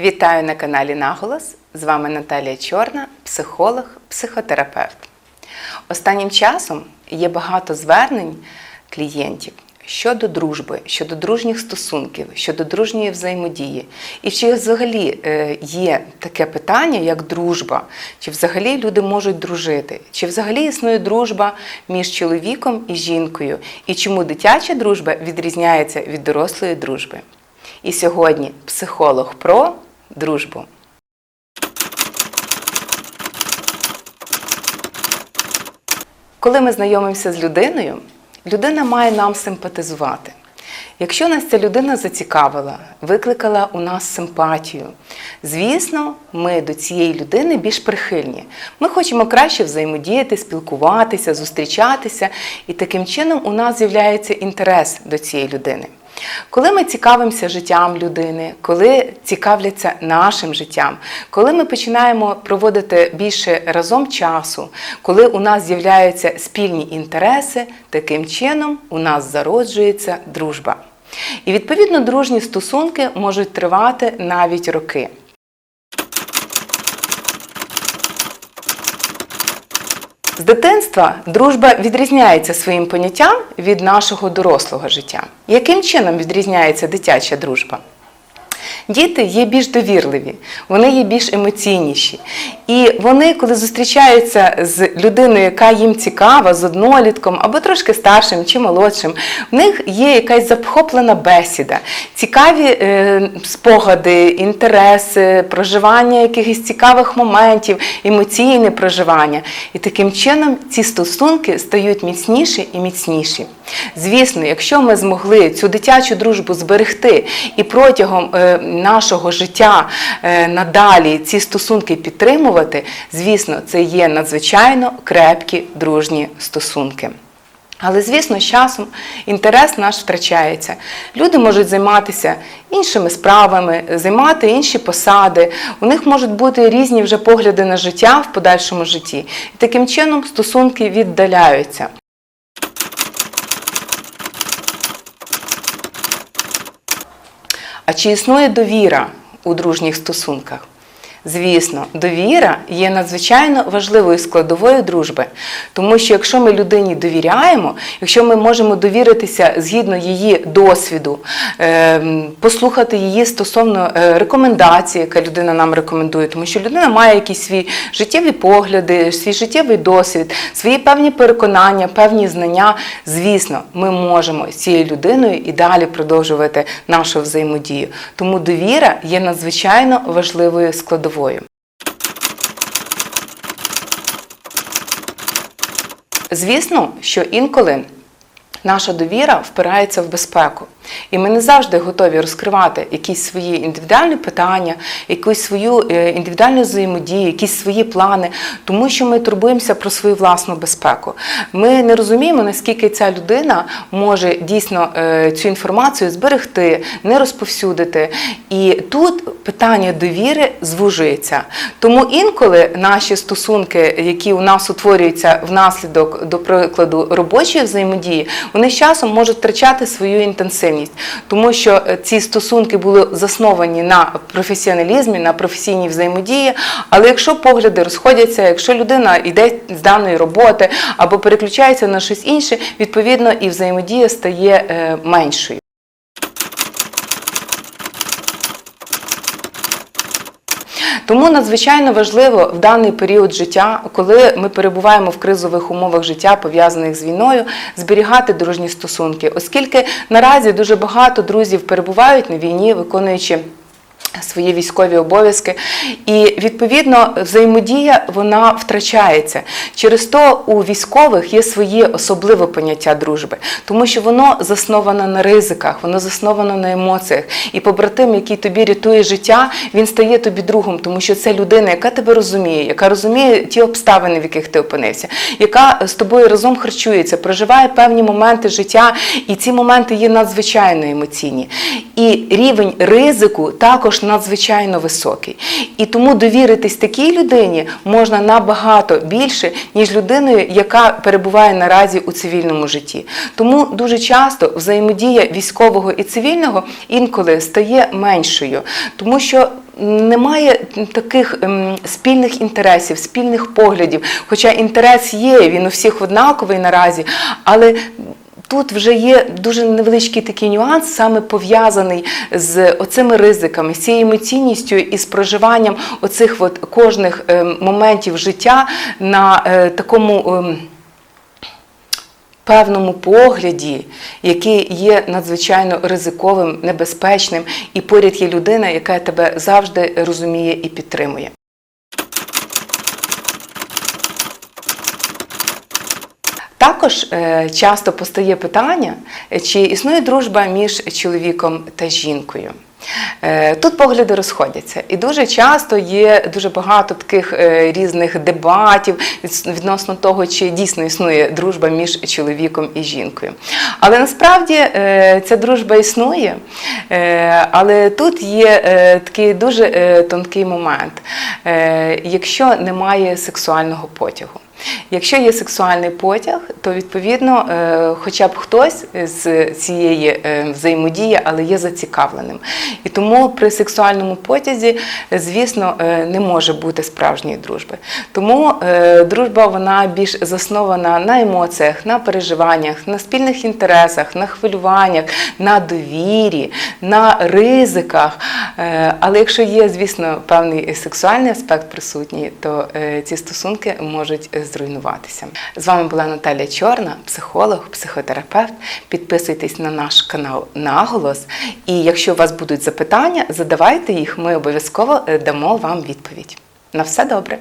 Вітаю на каналі Наголос. З вами Наталія Чорна, психолог, психотерапевт. Останнім часом є багато звернень клієнтів щодо дружби, щодо дружніх стосунків, щодо дружньої взаємодії. І чи взагалі е, є таке питання, як дружба, чи взагалі люди можуть дружити, чи взагалі існує дружба між чоловіком і жінкою, і чому дитяча дружба відрізняється від дорослої дружби. І сьогодні психолог про дружбу. Коли ми знайомимося з людиною, людина має нам симпатизувати. Якщо нас ця людина зацікавила, викликала у нас симпатію, звісно, ми до цієї людини більш прихильні. Ми хочемо краще взаємодіяти, спілкуватися, зустрічатися, і таким чином у нас з'являється інтерес до цієї людини. Коли ми цікавимося життям людини, коли цікавляться нашим життям, коли ми починаємо проводити більше разом часу, коли у нас з'являються спільні інтереси, таким чином у нас зароджується дружба. І відповідно дружні стосунки можуть тривати навіть роки. З дитинства дружба відрізняється своїм поняттям від нашого дорослого життя. Яким чином відрізняється дитяча дружба? Діти є більш довірливі, вони є більш емоційніші. І вони, коли зустрічаються з людиною, яка їм цікава, з однолітком або трошки старшим чи молодшим, в них є якась захоплена бесіда, цікаві е, спогади, інтереси, проживання якихось цікавих моментів, емоційне проживання. І таким чином ці стосунки стають міцніші і міцніші. Звісно, якщо ми змогли цю дитячу дружбу зберегти і протягом е, нашого життя е, надалі ці стосунки підтримувати, звісно, це є надзвичайно крепкі дружні стосунки. Але, звісно, з часом інтерес наш втрачається. Люди можуть займатися іншими справами, займати інші посади. У них можуть бути різні вже погляди на життя в подальшому житті. І таким чином стосунки віддаляються. А чи існує довіра у дружніх стосунках? Звісно, довіра є надзвичайно важливою складовою дружби, тому що якщо ми людині довіряємо, якщо ми можемо довіритися згідно її досвіду, ем, послухати її стосовно е, рекомендації, яка людина нам рекомендує, тому що людина має якісь свої життєві погляди, свій життєвий досвід, свої певні переконання, певні знання. Звісно, ми можемо з цією людиною і далі продовжувати нашу взаємодію. Тому довіра є надзвичайно важливою складовою. Звісно, що інколи наша довіра впирається в безпеку. І ми не завжди готові розкривати якісь свої індивідуальні питання, якусь свою е, індивідуальну взаємодію, якісь свої плани, тому що ми турбуємося про свою власну безпеку. Ми не розуміємо, наскільки ця людина може дійсно е, цю інформацію зберегти, не розповсюдити. І тут питання довіри звужується. Тому інколи наші стосунки, які у нас утворюються внаслідок, до прикладу, робочої взаємодії, вони з часом можуть втрачати свою інтенсивність, тому що е, ці стосунки були засновані на професіоналізмі, на професійній взаємодії. Але якщо погляди розходяться, якщо людина йде з даної роботи або переключається на щось інше, відповідно і взаємодія стає е, меншою. Тому надзвичайно важливо в даний період життя, коли ми перебуваємо в кризових умовах життя, пов'язаних з війною, зберігати дружні стосунки, оскільки наразі дуже багато друзів перебувають на війні, виконуючи. Свої військові обов'язки, і відповідно взаємодія вона втрачається. Через то у військових є своє особливе поняття дружби, тому що воно засновано на ризиках, воно засновано на емоціях. І побратим, який тобі рятує життя, він стає тобі другом, тому що це людина, яка тебе розуміє, яка розуміє ті обставини, в яких ти опинився, яка з тобою разом харчується, проживає певні моменти життя, і ці моменти є надзвичайно емоційні. І рівень ризику також також надзвичайно високий. І тому довіритись такій людині можна набагато більше, ніж людиною, яка перебуває наразі у цивільному житті. Тому дуже часто взаємодія військового і цивільного інколи стає меншою, тому що немає таких ем, спільних інтересів, спільних поглядів. Хоча інтерес є, він у всіх однаковий наразі, але Тут вже є дуже невеличкий такий нюанс, саме пов'язаний з оцими ризиками, з цією емоційністю і з проживанням оцих от кожних ем, моментів життя на е, такому. ем, Певному погляді, який є надзвичайно ризиковим, небезпечним, і поряд є людина, яка тебе завжди розуміє і підтримує. Також е, часто постає питання, чи існує дружба між чоловіком та жінкою. Е, Тут погляди розходяться, і дуже часто є дуже багато таких е, різних дебатів відносно того, чи дійсно існує дружба між чоловіком і жінкою. Але насправді ця дружба існує, але тут є такий дуже тонкий момент, якщо немає сексуального потягу. Якщо є сексуальний потяг, то відповідно е, хоча б хтось з цієї е, взаємодії, але є зацікавленим. І тому при сексуальному потязі, звісно, е, не може бути справжньої дружби. Тому дружба вона більш заснована на емоціях, на переживаннях, на спільних інтересах, на хвилюваннях, на довірі, на ризиках. Але якщо є, звісно, певний сексуальний аспект присутній, то ці стосунки можуть зруйнуватися. З вами була Наталя Чорна, психолог, психотерапевт. Підписуйтесь на наш канал Наголос. І якщо у вас будуть запитання, задавайте їх, ми обов'язково е, дамо вам відповідь. На все добре!